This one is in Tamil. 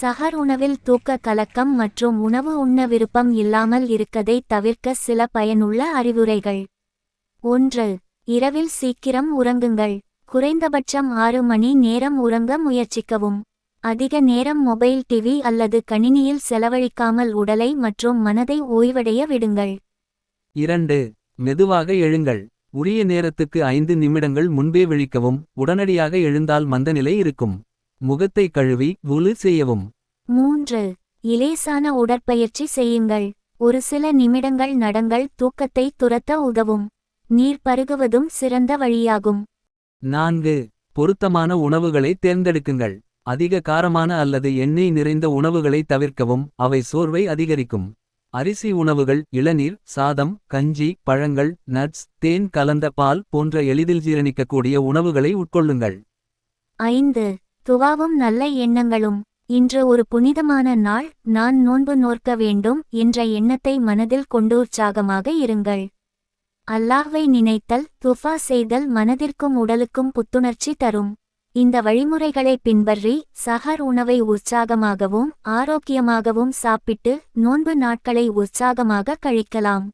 சஹர் உணவில் தூக்க கலக்கம் மற்றும் உணவு உண்ண விருப்பம் இல்லாமல் இருக்கதை தவிர்க்க சில பயனுள்ள அறிவுரைகள். ஒன்று இரவில் சீக்கிரம் உறங்குங்கள். குறைந்தபட்சம் ஆறு மணி நேரம் உறங்க முயற்சிக்கவும். அதிக நேரம் மொபைல் டிவி அல்லது கணினியில் செலவழிக்காமல் உடலை மற்றும் மனதை ஓய்வடைய விடுங்கள். இரண்டு மெதுவாக எழுங்கள். உரிய நேரத்துக்கு ஐந்து நிமிடங்கள் முன்பே விழிக்கவும். உடனடியாக எழுந்தால் மந்தநிலை இருக்கும். முகத்தை கழுவி உலு செய்யவும். மூன்று. இலேசான உடற்பயிற்சி செய்யுங்கள். ஒரு சில நிமிடங்கள் நடங்கள் தூக்கத்தை துரத்த உதவும். நீர் பருகுவதும் சிறந்த வழியாகும். நான்கு. பொருத்தமான உணவுகளை தேர்ந்தெடுக்குங்கள். அதிக காரமான அல்லது எண்ணெய் நிறைந்த உணவுகளை தவிர்க்கவும் அவை சோர்வை அதிகரிக்கும். அரிசி உணவுகள் இளநீர் சாதம் கஞ்சி பழங்கள் நட்ஸ் தேன் கலந்த பால் போன்ற எளிதில் ஜீரணிக்கக்கூடிய உணவுகளை உட்கொள்ளுங்கள். ஐந்து. துவாவும் நல்ல எண்ணங்களும். இன்று ஒரு புனிதமான நாள் நான் நோன்பு நோர்க்க வேண்டும் என்ற எண்ணத்தை மனதில் கொண்டு உற்சாகமாக இருங்கள். அல்லாஹ்வை நினைத்தல் துஃபா செய்தல் மனதிற்கும் உடலுக்கும் புத்துணர்ச்சி தரும். இந்த வழிமுறைகளை பின்பற்றி சஹர் உணவை உற்சாகமாகவும் ஆரோக்கியமாகவும் சாப்பிட்டு நோன்பு நாட்களை உற்சாகமாக கழிக்கலாம்.